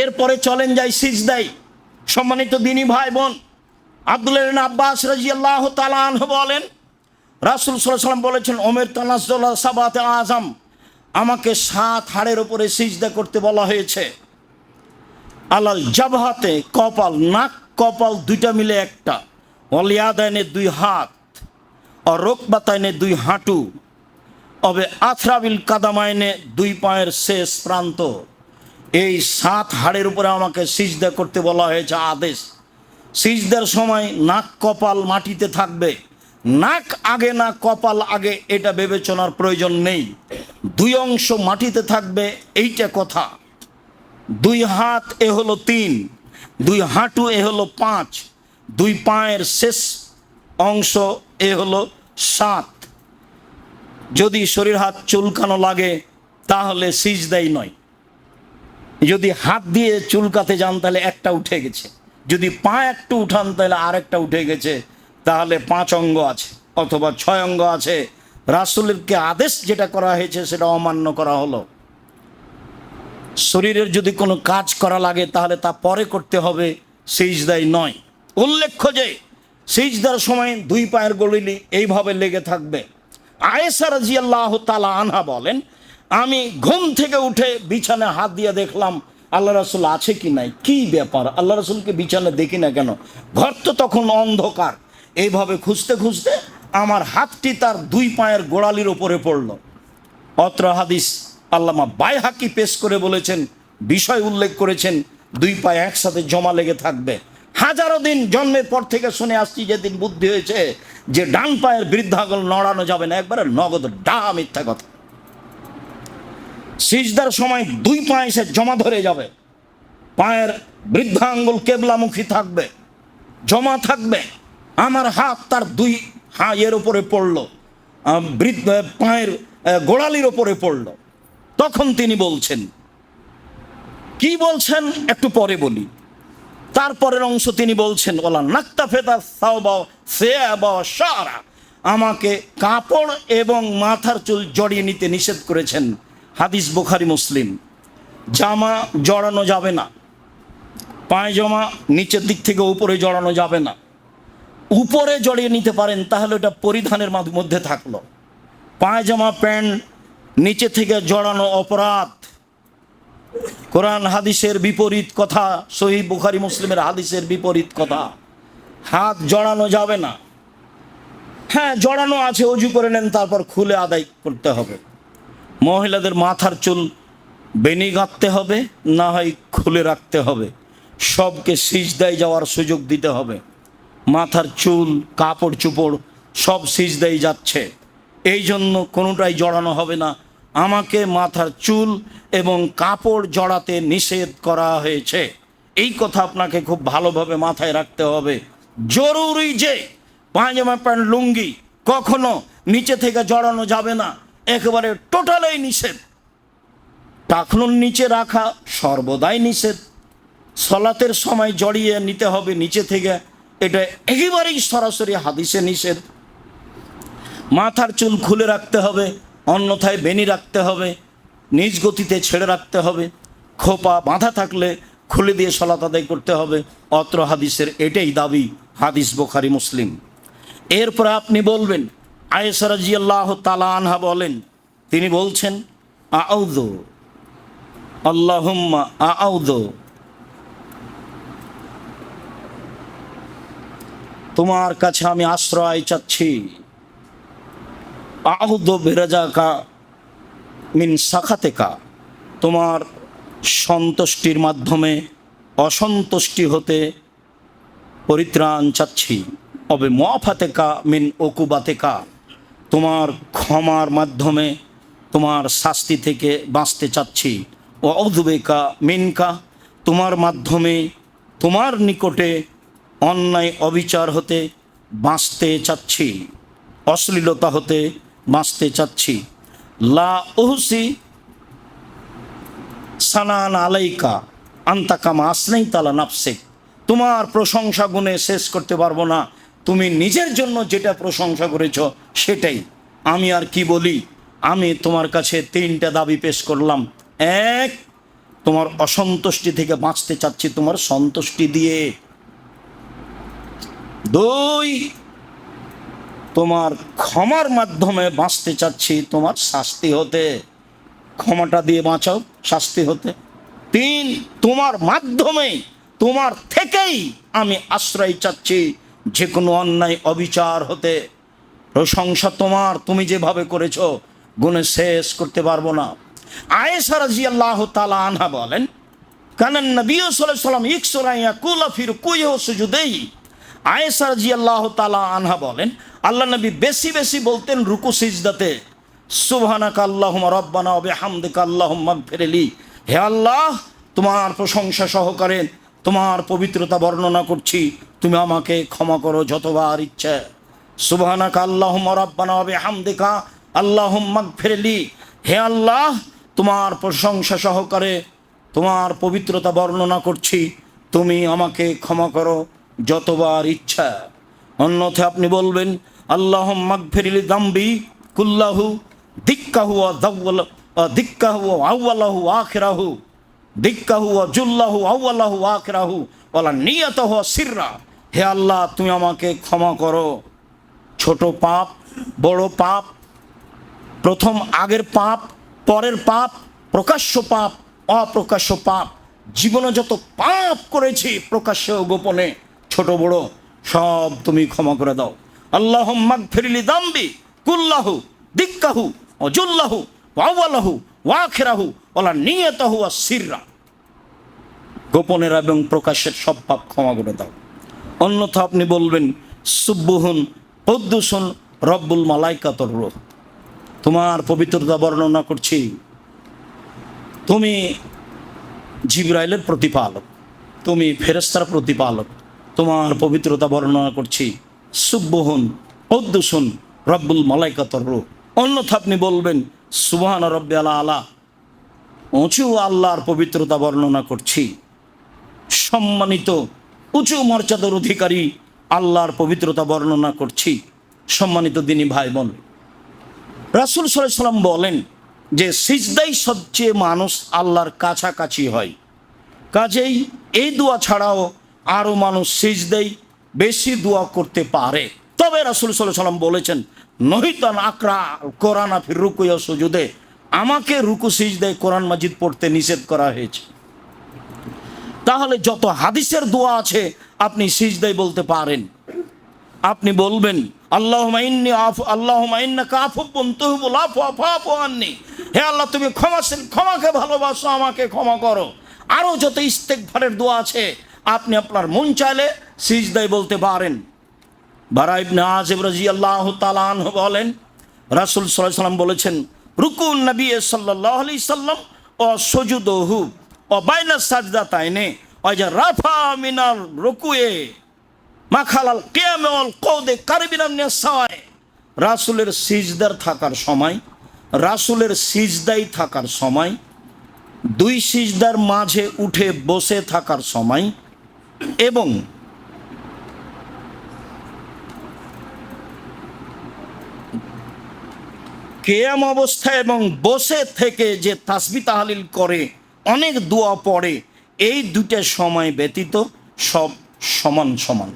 এরপরে চলেন যাই সিজদাই সম্মানিত দিনী ভাই বোন আব্দুল্লাহ আব্বাস রাজি আল্লাহ বলেন, রাসুল সাল্লাম বলেছেন, ওমের তানাজুল্লাহ সাবাতে আজম আমাকে সাত হাড়ের উপরে সিজদা করতে বলা হয়েছে। আলাল জাবহাতে কপাল, নাক, কপাল দুইটা মিলে একটা। অলিয়াদায়নে দুই হাত, আর রোকবাতায়নে দুই হাঁটু। অবে আথরাবিল কাদামায়নে দুই পায়ের শেষ প্রান্ত। এই সাত হাড়ের উপরে আমাকে সিজদা করতে বলা হয়েছে আদেশ। সিজদার সময় নাক কপাল মাটিতে থাকবে। নাক আগে না কপাল আগে, এটা বিবেচনার প্রয়োজন নেই। দুই অংশ মাটিতে থাকবে, এইটা কথা। দুই হাত এ হলো তিন, দুই হাঁটু এ হলো পাঁচ, দুই পায়ের শেষ অংশ এ হলো সাত। যদি শরীর হাত চুলকানো লাগে, তাহলে সিজদাই নয়। যদি হাত দিয়ে চুলকাতে যান, তাহলে একটা উঠে গেছে। যদি পা একটু উঠান, তাহলে আরেকটা উঠে গেছে। তাহলে পাঁচ অঙ্গ আছে অথবা ছয় অঙ্গ আছে। রাসুলেরকে আদেশ যেটা করা হয়েছে, সেটা অমান্য করা হলো। শরীরের যদি কোনো কাজ করা লাগে, তাহলে তা পরে করতে হবে সিজদাই নয়। উল্লেখ্য যে, সিজদার সময় দুই পায়ের গলিলি এইভাবে লেগে থাকবে। আয়েসা রাজি আল্লাহ তালা আনহা বলেন আমি ঘুম থেকে উঠে বিছানায় হাত দিয়ে দেখলাম, আল্লাহ রাসুল আছে কি নাই? কি ব্যাপার? আল্লাহ রাসুলকে বিছানা দেখি না কেন? ঘর তো তখন অন্ধকার। এইভাবে খুঁজতে খুঁজতে আমার হাতটি তার দুই পায়ের গোড়ালির ওপরে পড়ল। অত্র হাদিস আল্লামা বাইহাকি পেশ করে বলেছেন, বিষয় উল্লেখ করেছেন, দুই পায়ে একসাথে জমা লেগে থাকবে। হাজারো দিন জন্মের পর থেকে শুনে আসছি, যেদিন বুদ্ধি হয়েছে যে ডান পায়ের বৃদ্ধাগল নড়ানো যাবে না, একবারে নগদ ডা মিথ্যা কথা। সিজদার সময় দুই পা এসে জমা ধরে যাবে। পায়ের বৃদ্ধাঙ্গুল কেবলামুখী থাকবে, জমা থাকবে। আমার হাত তার দুই হা এর উপরে পড়ল বৃদ্ধ পায়ের গোড়ালির ওপরে পড়ল। তখন তিনি বলছেন, কি বলছেন? একটু পরে বলি। তারপরের অংশ তিনি বলছেন, ওলা নাক্তা ফেতা সাওবা সেয়াবা সারা আমাকে কাপড় এবং মাথার চুল জড়িয়ে নিতে নিষেধ করেছেন। হাদিস বুখারি, মুসলিম। জামা জড়ানো যাবে না। পায়জামা নিচের দিক থেকে উপরে জড়ানো যাবে না। উপরে জড়িয়ে নিতে পারেন, তাহলে ওটা পরিধানের মাধ- মধ্যে থাকল। পায়জামা, প্যান্ট নিচে থেকে জড়ানো অপরাধ। কোরআন হাদিসের বিপরীত কথা, সহি বুখারি, মুসলিমের হাদিসের বিপরীত কথা। হাত জড়ানো যাবে না। হ্যাঁ জড়ানো আছে, অজু করে নেন, তারপর খুলে আদায় করতে হবে। মহিলাদের মাথার চুল বেনি গাঁথতে হবে, না হয় খুলে রাখতে হবে। সবকে সিজদায় যাওয়ার সুযোগ দিতে হবে। মাথার চুল, কাপড় চুপড় সব সিজদাই যাচ্ছে। এই জন্য কোনোটাই জড়ানো হবে না। আমাকে মাথার চুল এবং কাপড় জড়াতে নিষেধ করা হয়েছে। এই কথা আপনাকে খুব ভালোভাবে মাথায় রাখতে হবে। জরুরি যে পায়জামা প্যান্ট, লুঙ্গি কখনো নিচে থেকে জড়ানো যাবে না। একেবারে টোটালেই নিষেধ। টাকনুর নিচে রাখা সর্বদাই নিষেধ। সলাতের সময় জড়িয়ে নিতে হবে নিচে থেকে। এটা একেবারেই সরাসরি হাদিসে নিষেধ। মাথার চুল খুলে রাখতে হবে, অন্যথায় বেনি রাখতে হবে, নিজ গতিতে ছেড়ে রাখতে হবে। খোপা বাঁধা থাকলে খুলে দিয়ে সলাত আদায় করতে হবে। অত্র হাদিসের এটাই দাবি, হাদিস বোখারি মুসলিম। এরপরে আপনি বলবেন আয়েসারাজি আল্লাহ তালা আনহা বলেন, তিনি বলছেন আউদ আল্লাহুম্মা আউদ তোমার কাছে আমি আশ্রয় চাচ্ছি। আহুদ বেরাজা কা মিন শাখাতেকা তোমার সন্তুষ্টির মাধ্যমে অসন্তুষ্টি হতে পরিত্রাণ চাচ্ছি। অবে মফাতেকা মিন ওকুবাতেকা তোমার ক্ষমার মাধ্যমে তোমার শাস্তি থেকে বাঁচতে চাচ্ছি। ও অধুবেকা মিনকা, তোমার মাধ্যমে তোমার নিকটে অন্যায় অবিচার হতে বাঁচতে চাচ্ছি। অশ্লীলতা হতে বাঁচতে চাচ্ছি। লা ওহসি সানান আলাইকা, আন্তাকামা আসনেই তালা নাফসেক। তোমার প্রশংসা গুণে শেষ করতে পারব না। তুমি নিজের জন্য যেটা প্রশংসা করেছ, সেটাই। আমি আর কি বলি? আমি তোমার কাছে তিনটা দাবি পেশ করলাম। এক, তোমার অসন্তুষ্টি থেকে বাঁচতে চাচ্ছি তোমার সন্তুষ্টি দিয়ে। দুই, তোমার ক্ষমার মাধ্যমে বাঁচতে চাচ্ছি তোমার শাস্তি হতে। ক্ষমাটা দিয়ে বাঁচাও, শাস্তি হতে। তিন, তোমার মাধ্যমে তোমার থেকেই আমি আশ্রয় চাচ্ছি যে কোনো অন্যায়, অবিচার হতে প্রশংসা তোমার, তুমি যেভাবে করেছ, গুণে শেষ করতে পারব না। আয়েশা রাজি আল্লাহ তালা আনহা বলেন কারণ নবী সাল্লাম ইকসরাইয়া কুলা ফির কুইহ সুজুদেই। আয়েশা রাজি আল্লাহ তালা আনহা বলেন, আল্লাহ নবী বেশি বেশি বলতেন রুকু সিজদাতে, সুবহানাকা আল্লাহুম্মা রব্বানা ওয়া বিহামদিকা আল্লাহুম্মা ফিরলি হে আল্লাহ, তোমার প্রশংসা সহকারে তোমার পবিত্রতা বর্ণনা করছি। তুমি আমাকে ক্ষমা করো যতবার ইচ্ছে। সুবহানাকা আল্লাহুম্মা রব্বানা ওয়া বিহামদিকা। আল্লাহুম্মা ফিরলি হে আল্লাহ, তোমার প্রশংসা সহকারে তোমার পবিত্রতা বর্ণনা করছি। তুমি আমাকে ক্ষমা করো যতবার ইচ্ছা। অন্যথা আপনি বলবেন আল্লাহ মাগফিরিলি দাম্বি কুল্লাহু দিক্কাহু দাওয়াল দিক্কাহু আউ্লাহু আখরাহু। দিক্কাহু জুল্লাহু আউ্লাহু আখরাহু। ওলা নিয়তহু সিররা। হে আল্লাহ, তুমি আমাকে ক্ষমা করো। ছোট পাপ, বড় পাপ, প্রথম আগের পাপ, পরের পাপ, প্রকাশ্য পাপ, অপ্রকাশ্য পাপ। জীবনে যত পাপ করেছি, প্রকাশ্য গোপনে, ছোট বড়, সব তুমি ক্ষমা করে দাও। আল্লাহ ফিরিলি দাম্বি, কুল্লাহু, দিক্কাহু, অজুল্লাহু, ওয়াওয়ালাহু, ওয়াখেরাহু ওলা নিয়তাহু আর সিররা। গোপনের এবং প্রকাশের সব পাপ ক্ষমা করে দাও। অন্যথা আপনি বলবেন, সুব্বুহুন পদ্দুসুন রব্বুল মালাইকাতর রূহ। তোমার পবিত্রতা বর্ণনা করছি। তুমি জিব্রাইলের প্রতিপালক, তুমি ফেরেস্তার প্রতিপালক, তোমার পবিত্রতা বর্ণনা করছি, সুব্বহন পদ্দুসুন রব্বুল মালাইকাতর রূহ। অন্যথা আপনি বলবেন, সুবহান রব্বে আলা আলা। উঁচু আল্লাহর পবিত্রতা বর্ণনা করছি। সম্মানিত উঁচু মর্যাদার অধিকারী আল্লাহর পবিত্রতা বর্ণনা করছি। সম্মানিত দিনী ভাই বোন রাসুল সাল্লাম বলেন যে সিজদাই সবচেয়ে মানুষ আল্লাহর কাছাকাছি হয়। কাজেই এই দোয়া ছাড়াও আরও মানুষ সিজদাই বেশি দোয়া করতে পারে। তবে রাসুল সাল্লাহ সাল্লাম বলেছেন, নহিতান আকরা কোরআন আফির রুকুয়া সুজুদে, আমাকে রুকু সিজদাই কোরআন মাজিদ পড়তে নিষেধ করা হয়েছে। তাহলে যত হাদিসের দোয়া আছে, আপনি সিজদাই বলতে পারেন। আপনি বলবেন আল্লাহ মাইন্নি আফ আল্লাহ মাইন্না কাফুবুন তুহবুল আফু আফাফু আননি। হে আল্লাহ, তুমি ক্ষমাশীল, ক্ষমাকে ভালোবাসো, আমাকে ক্ষমা করো। আরও যত ইস্তেকভারের দোয়া আছে, আপনি আপনার মন চাইলে সিজদাই বলতে পারেন। বারা ইবনে আজিব রাদিয়াল্লাহু তাআলা আনহু বলেন, রাসূল সাল্লাম বলেছেন, রুকুন নবী সাল্লাল্লাহু আলাইহি সাল্লাম ও সুজুদহু ও বাইনা সাজদাতাইনে ও যে রাফা মিনার রুকুয়ে, মাখালাল কেয়ামেল কৌদে কারিবিনাম নেসায় রাসুলের সিজদার থাকার সময়, রাসুলের সিজদাই থাকার সময়, দুই সিজদার মাঝে উঠে বসে থাকার সময় এবং কেয়াম অবস্থায় এবং বসে থেকে যে তাসবি তাহালিল করে অনেক দোয়া পড়ে, এই দুটো সময় ব্যতীত সব সমান সমান।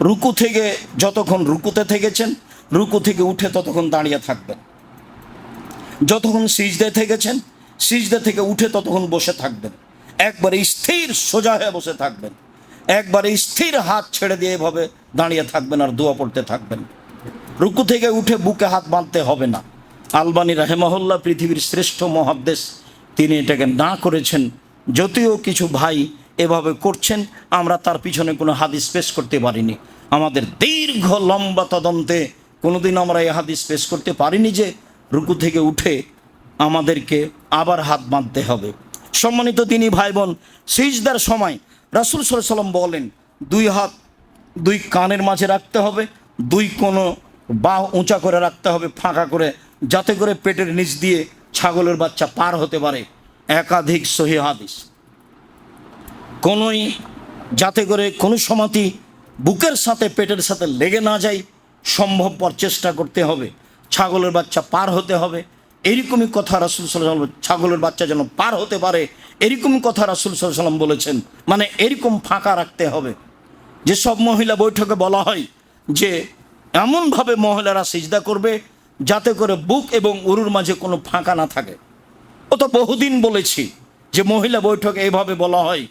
রুকু থেকে যতক্ষণ রুকুতে থেকেছেন, রুকু থেকে উঠে ততক্ষণ দাঁড়িয়ে থাকবেন। যতক্ষণ সিজদে থেকেছেন, সিজদে থেকে উঠে ততক্ষণ বসে থাকবেন। একবারে স্থির, সোজা হয়ে বসে থাকবেন। একবারে স্থির হাত ছেড়ে দিয়ে এভাবে দাঁড়িয়ে থাকবেন আর দোয়া পড়তে থাকবেন। রুকু থেকে উঠে বুকে হাত বাঁধতে হবে না। আলবানী রাহেমহল্লা পৃথিবীর শ্রেষ্ঠ মহাদ্দেশ। তিনি এটাকে না করেছেন, যদিও কিছু ভাই এভাবে করছেন, আমরা তার পিছনে কোনো হাদিস পেশ করতে পারিনি। আমাদের দীর্ঘ লম্বা তদন্তে কোনোদিন আমরা এই হাদিস পেশ করতে পারিনি যে রুকু থেকে উঠে আমাদেরকে আবার হাত বাঁধতে হবে। সম্মানিত তিনি ভাই বোন সিজদার সময় রাসুল সাল্লাম বলেন, দুই হাত দুই কানের মাঝে রাখতে হবে, দুই কোনো বাহ উঁচা করে রাখতে হবে, ফাঁকা করে, যাতে করে পেটের নিচ দিয়ে ছাগলের বাচ্চা পার হতে পারে, একাধিক সহি হাদিস। কোনোই যাতে করে কোনো সময়টি বুকের সাথে, পেটের সাথে লেগে না যায়, সম্ভবপর চেষ্টা করতে হবে। ছাগলের বাচ্চা পার হতে হবে। এরকমই কথা রাসুল সাল্লাম ছাগলের বাচ্চা যেন পার হতে পারে, এরকমই কথা রাসুল সাল্লাম বলেছেন। মানে এরকম ফাঁকা রাখতে হবে। যে সব মহিলা বৈঠকে বলা হয় যে, এমনভাবে মহিলারা সিজদা করবে যাতে করে বুক এবং উরুর মাঝে কোনো ফাঁকা না থাকে। ও তো বহুদিন বলেছি যে মহিলা বৈঠকে এভাবে বলা হয়।